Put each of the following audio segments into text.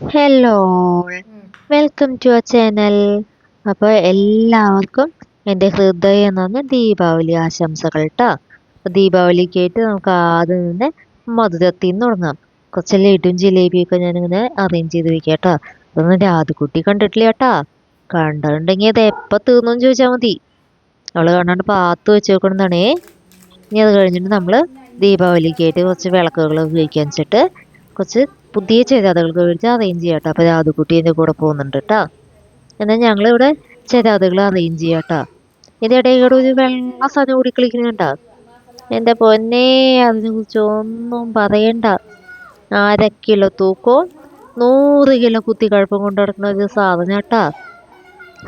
Hello welcome to our channel അപ്പോൾ എല്ലാവർക്കും എന്റെ ഹൃദയം നിന്ന് ദീപാവലി ആശംസകൾ കേട്ടോ അപ്പോൾ ദീപാവലിക്കായിട്ട് നമുക്ക് ആദ്യം നിന്ന് മധുരത്തിൽ നിന്ന് തുടങ്ങാം. കുറച്ച് ലഡും ജിലേബിയൊക്കെ ഞാൻ ഇങ്ങനെ അറേഞ്ച് ചെയ്ത് വെക്കാം കേട്ടോ അതൊന്നും രാധക്കുട്ടി കണ്ടിട്ടില്ല കേട്ടോ കണ്ടിട്ടുണ്ടെങ്കിൽ അത് എപ്പോൾ തീർന്നു ചോദിച്ചാൽ മതി. അവൾ കണ്ടാണ്ട് പാത്ത് വെച്ച് വെക്കണമെന്നാണേ ഇനി അത് കഴിഞ്ഞിട്ട് നമ്മൾ ദീപാവലിക്കായിട്ട് കുറച്ച് വിളക്കുകൾ ഉപയോഗിക്കാൻ വെച്ചിട്ട് കുറച്ച് പുതിയ ചേതാതകൾക്ക് വേണ്ടി അറേഞ്ച് ചെയ്യാം കേട്ടോ. അപ്പോൾ രാധുക്കുട്ടി എന്റെ കൂടെ പോകുന്നുണ്ട് കേട്ടോ. എന്നാൽ ഞങ്ങളിവിടെ ചേതാതകൾ അറേഞ്ച് ചെയ്യാം കേട്ടോ. ഇതിന്റെ ഇടയിൽ ഒരു വെള്ള സാധനം കൂടി കളിക്കുന്നുണ്ട എന്റെ പൊന്നെ അതിനെ കുറിച്ച് ഒന്നും പറയണ്ട. അര കിലോ തൂക്കവും നൂറ് കിലോ കുത്തി കുഴപ്പം കൊണ്ട് നടക്കുന്ന ഒരു സാധനം കേട്ടാ.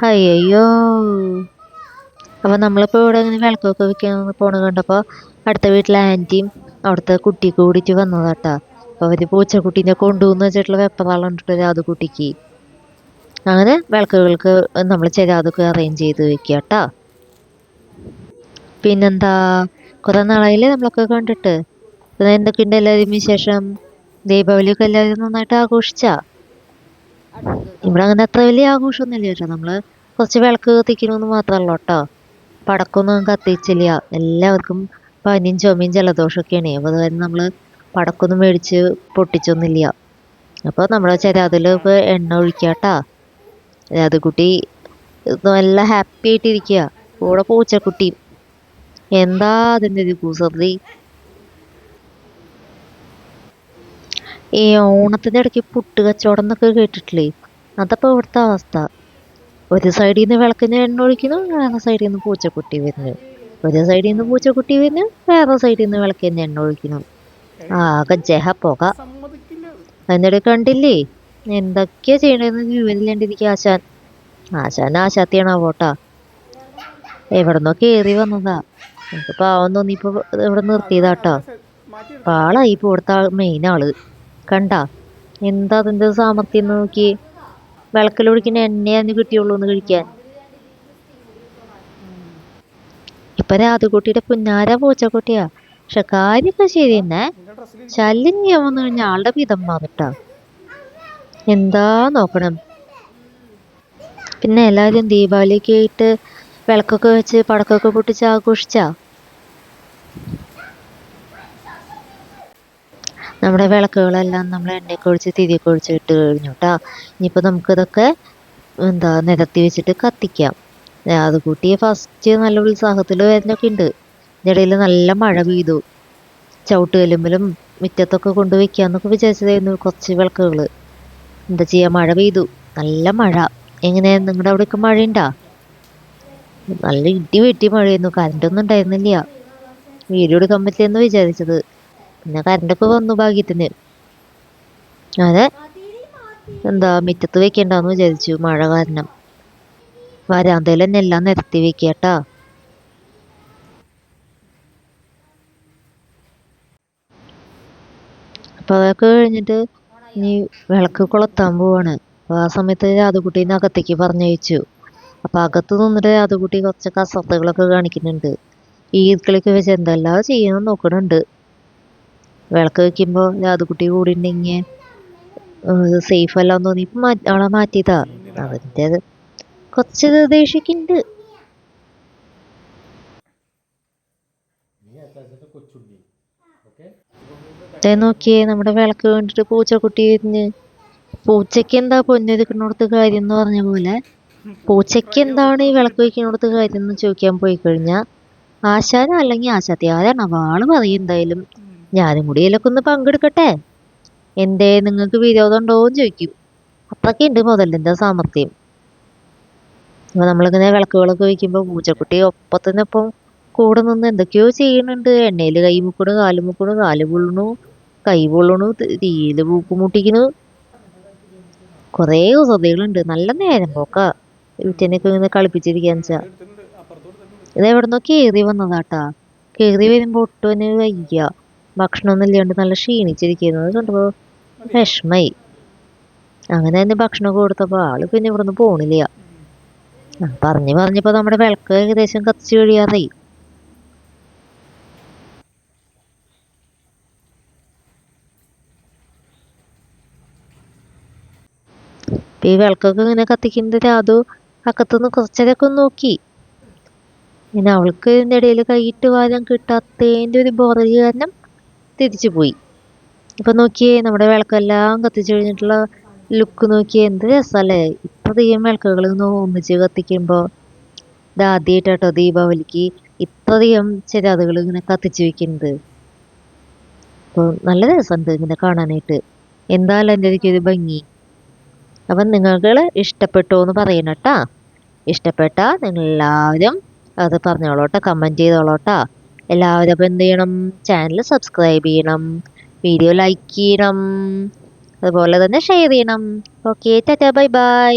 അയ്യോ അപ്പോൾ നമ്മളിപ്പോൾ ഇവിടെ ഇങ്ങനെ വിളക്കൊക്കെ വെക്കാൻ പോണ കണ്ടപ്പോൾ അടുത്ത വീട്ടിലെ ആന്റിയും അവിടുത്തെ കുട്ടിയൊക്കെ കൂടിയിട്ട് വന്നതാട്ടാ അവർ പൂച്ചക്കുട്ടീനെ കൊണ്ടുവന്ന് വെച്ചിട്ടുള്ള വെപ്പതാളം കണ്ടിട്ട് കുട്ടിക്ക്. അങ്ങനെ വിളക്കുകൾക്ക് നമ്മൾ ചെരാതൊക്കെ അറേഞ്ച് ചെയ്ത് വെക്കുക കേട്ടോ പിന്നെന്താ? കുറേ നാളായില്ലേ നമ്മളൊക്കെ കണ്ടിട്ട്. എന്തൊക്കെയുണ്ട് എല്ലാവരും വിശേഷം? ദീപാവലിയൊക്കെ എല്ലാവരും നന്നായിട്ട് ആഘോഷിച്ചാ? ഇവിടെ അങ്ങനെ അത്ര വലിയ ആഘോഷമൊന്നുമില്ല കേട്ടോ. നമ്മൾ കുറച്ച് വിളക്ക് കത്തിക്കണമെന്ന് മാത്രമല്ല കേട്ടോ പടക്കൊന്നും കത്തിച്ചില്ല. എല്ലാവർക്കും പനിയും ചുമയും ജലദോഷമൊക്കെയാണ്. അപ്പോൾ അതുവരെ നമ്മൾ പടക്കമൊന്നും മേടിച്ച് പൊട്ടിച്ചൊന്നുമില്ല. അപ്പോൾ നമ്മുടെ ചരാതിൽ ഇപ്പോൾ എണ്ണ ഒഴിക്കുക കേട്ടോ കുട്ടി നല്ല ഹാപ്പി ആയിട്ടിരിക്കുക കൂടെ പൂച്ചക്കുട്ടി. എന്താ അതിന്റെ ഒരു കുസൃതി? ഈ ഓണത്തിന്റെ ഇടയ്ക്ക് പുട്ട് കച്ചവടം എന്നൊക്കെ കേട്ടിട്ടില്ലേ? അതപ്പോൾ ഇവിടുത്തെ അവസ്ഥ. ഒരു സൈഡിൽ നിന്ന് വിളക്കിന് എണ്ണ ഒഴിക്കുന്നു വേറെ സൈഡിൽ നിന്ന് പൂച്ചക്കുട്ടി വരുന്നു. ഒരു സൈഡിൽ നിന്ന് പൂച്ചക്കുട്ടി വരുന്നു വേറെ സൈഡിൽ നിന്ന് വിളക്കിന് എണ്ണ ഒഴിക്കുന്നു. ആകെ ജഹ പുക. എന്നിട്ട് കണ്ടില്ലേ? എന്തൊക്കെയാ ചെയ്യണതെന്ന് വിവരില്ലാണ്ടിരിക്കുക ആശാൻ. ആശാൻ ആശാത്തിയാണോ പോട്ടാ എവിടുന്നോ കേറി വന്നതാ. എനിക്ക് പാവം തോന്നിയപ്പോ ഇവിടെ നിർത്തിയതാട്ടോ. പാളായി ഇപ്പൊ ഇവിടുത്തെ മെയിൻ ആൾ. കണ്ടാ? എന്താ അതിന്റെ സാമർത്ഥ്യം നോക്കി വിളക്കിലൊഴിക്കുന്ന എണ്ണയാന്ന് കിട്ടിയുള്ളൂ എന്ന് കഴിക്കാൻ. ഇപ്പൊ രാധുകുട്ടിയുടെ പുന്നാര പൂച്ചക്കുട്ടിയാ പക്ഷെ കാര്യമൊക്കെ ശരി തന്നെ ശല്യം ചെയ്യാൻ വന്നു കഴിഞ്ഞാൽ ആളുടെ വിധം കേട്ടോ എന്താ നോക്കണം. പിന്നെ എല്ലാവരും ദീപാവലിക്ക് ആയിട്ട് വിളക്കൊക്കെ വെച്ച് പടക്കൊക്കെ പൊട്ടിച്ച് ആഘോഷിച്ചാ? നമ്മുടെ വിളക്കുകളെല്ലാം നമ്മൾ എണ്ണയൊക്കെ ഒഴിച്ച് തിരിയൊക്കെ ഒഴിച്ച് ഇട്ട് കഴിഞ്ഞു കേട്ടോ ഇനിയിപ്പോൾ നമുക്കിതൊക്കെ എന്താ നിരത്തി വെച്ചിട്ട് കത്തിക്കാം. അത് കൂട്ടി ഫസ്റ്റ് നല്ല ഉത്സാഹത്തിൽ വരുന്നൊക്കെ ഉണ്ട് ഇതിന്റെ ഇടയിൽ നല്ല മഴ പെയ്തു. ചവിട്ടുകല്ലുമ്പലും മുറ്റത്തൊക്കെ കൊണ്ട് വെക്കാന്നൊക്കെ വിചാരിച്ചതായിരുന്നു കുറച്ച് വിളക്കുകൾ. എന്താ ചെയ്യാ മഴ പെയ്തു. നല്ല മഴ. എങ്ങനെ? നിങ്ങളുടെ അവിടെയൊക്കെ മഴയുണ്ടാ? നല്ല ഇടി വെട്ടി മഴയായിരുന്നു. കറണ്ടൊന്നും ഉണ്ടായിരുന്നില്ല. വീഡിയോ എടുക്കാൻ പറ്റില്ലെന്ന് വിചാരിച്ചത്. പിന്നെ കറണ്ടൊക്കെ വന്നു ഭാഗ്യത്തിന്. അതെ. എന്താ മുറ്റത്ത് വെക്കണ്ടെന്ന് വിചാരിച്ചു മഴ കാരണം. വരാന്തയിൽ തന്നെ എല്ലാം നിരത്തി വെക്കട്ടാ അപ്പൊ അതൊക്കെ കഴിഞ്ഞിട്ട് ഇനി വിളക്ക് കൊളുത്താൻ പോവാണ്. അപ്പൊ ആ സമയത്ത് രാധകുട്ടീനെ അകത്തേക്ക് പറഞ്ഞയച്ചു. അപ്പൊ അകത്ത് നിന്നിട്ട് രാധകുട്ടി കുറച്ച് കസർത്തുകളൊക്കെ കാണിക്കുന്നുണ്ട്. ഈ ഈർക്കളിക്ക് വെച്ച് എന്തെല്ലാം ചെയ്യണം നോക്കണുണ്ട്. വിളക്ക് വെക്കുമ്പോൾ രാധകുട്ടി കൂടി ഉണ്ടെങ്കിൽ സേഫ് അല്ലാന്ന് തോന്നിയപ്പോ മാറ്റി അവളെ മാറ്റിയതാ. അവന്റെ കുറച്ച് ദേഷ്യക്കുണ്ട് ദേ നോക്കിയേ നമ്മുടെ വിളക്ക് കണ്ടിട്ട് പൂച്ചക്കുട്ടി വരുന്ന് പൂച്ചയ്ക്ക് എന്താ പൊന്നൊരുക്കണോടത്ത് കാര്യം എന്ന് പറഞ്ഞ പോലെ പൂച്ചയ്ക്ക് എന്താണ് ഈ വിളക്ക് വയ്ക്കണോടത്ത് കാര്യം എന്ന് ചോദിക്കാൻ പോയി കഴിഞ്ഞാൽ ആശാന അല്ലെങ്കിൽ ആശാത്തി ആരാണ് ആൾ പറയും എന്തായാലും ഞാനും കൂടി ഇതിലൊക്കെ ഒന്ന് പങ്കെടുക്കട്ടെ. എന്തേ നിങ്ങൾക്ക് വിരോധം ഉണ്ടോന്ന് ചോദിക്കും. അത്രയ്ക്ക് ഉണ്ട് മുതലിന്റെ സാമർത്ഥ്യം അപ്പൊ നമ്മളിങ്ങനെ വിളക്കുകളൊക്കെ വയ്ക്കുമ്പോൾ പൂച്ചക്കുട്ടി ഒപ്പത്തിനൊപ്പം കൂടെ നിന്ന് എന്തൊക്കെയോ ചെയ്യുന്നുണ്ട്. എണ്ണയിൽ കൈ മുക്കണു കാൽ മുക്കണു കാൽ പൊള്ളണു. കൈ പൊള്ളണു തീയിൽ പൂക്ക് മുട്ടിക്കണു. കുറേ സ്വതകളുണ്ട് നല്ല നേരം പോക്ക. വീട്ടിനൊക്കെ ഇങ്ങനെ കളിപ്പിച്ചിരിക്കാന്ന് വെച്ചാ. ഇത് എവിടുന്നോ കേറി വന്നതാട്ടാ. കേറി വരുമ്പോ ഒട്ടും വയ്യ. ഭക്ഷണമൊന്നും ഇല്ലാണ്ട് നല്ല ക്ഷീണിച്ചിരിക്കുന്നത് കണ്ടപ്പോ വിഷമായി. അങ്ങനെ തന്നെ ഭക്ഷണമൊക്കെ കൊടുത്തപ്പോ ആൾ പിന്നെ ഇവിടുന്ന് പോണില്ല. പറഞ്ഞു പറഞ്ഞപ്പോ നമ്മുടെ വിളക്ക് ഏകദേശം കത്തിച്ച് കഴിയാറായി ഈ വിളക്കൊക്കെ ഇങ്ങനെ കത്തിക്കുന്നത് രാധു അക്കത്തുനിന്ന് ഒന്ന് നോക്കി. പിന്നെ അവൾക്ക് ഇതിന്റെ ഇടയിൽ കൈയിട്ട് വാരാൻ കിട്ടാത്തതിന്റെ ഒരു ബോറൽ കാരണം തിരിച്ചു പോയി. ഇപ്പം നോക്കിയേ നമ്മുടെ വിളക്കെല്ലാം കത്തിച്ചു കഴിഞ്ഞിട്ടുള്ള ലുക്ക് നോക്കിയേ എന്ത് രസമല്ലേ ഇത്രയധികം വിളക്കുകൾ ഒന്ന് ഒന്നിച്ച് കത്തിക്കുമ്പോൾ ഇത് ആദ്യമായിട്ടാട്ടോ ദീപാവലിക്ക് ഇത്രയധികം ചിരാതുകൾ ഇങ്ങനെ കത്തിച്ച് വെക്കുന്നത്. അപ്പോൾ നല്ല രസമുണ്ട് ഇങ്ങനെ കാണാനായിട്ട്. എന്തായാലും എന്റെ ഒരു ഭംഗി. അപ്പം നിങ്ങൾക്ക് ഇഷ്ടപ്പെട്ടു എന്ന് പറയണം കേട്ടോ. ഇഷ്ടപ്പെട്ടാൽ നിങ്ങളെല്ലാവരും അത് പറഞ്ഞോളോട്ടോ കമന്റ് ചെയ്തോളോട്ടോ എല്ലാവരും അപ്പോൾ എന്ത് ചെയ്യണം? ചാനൽ സബ്സ്ക്രൈബ് ചെയ്യണം വീഡിയോ ലൈക്ക് ചെയ്യണം അതുപോലെ തന്നെ ഷെയർ ചെയ്യണം. Okay tata bye bye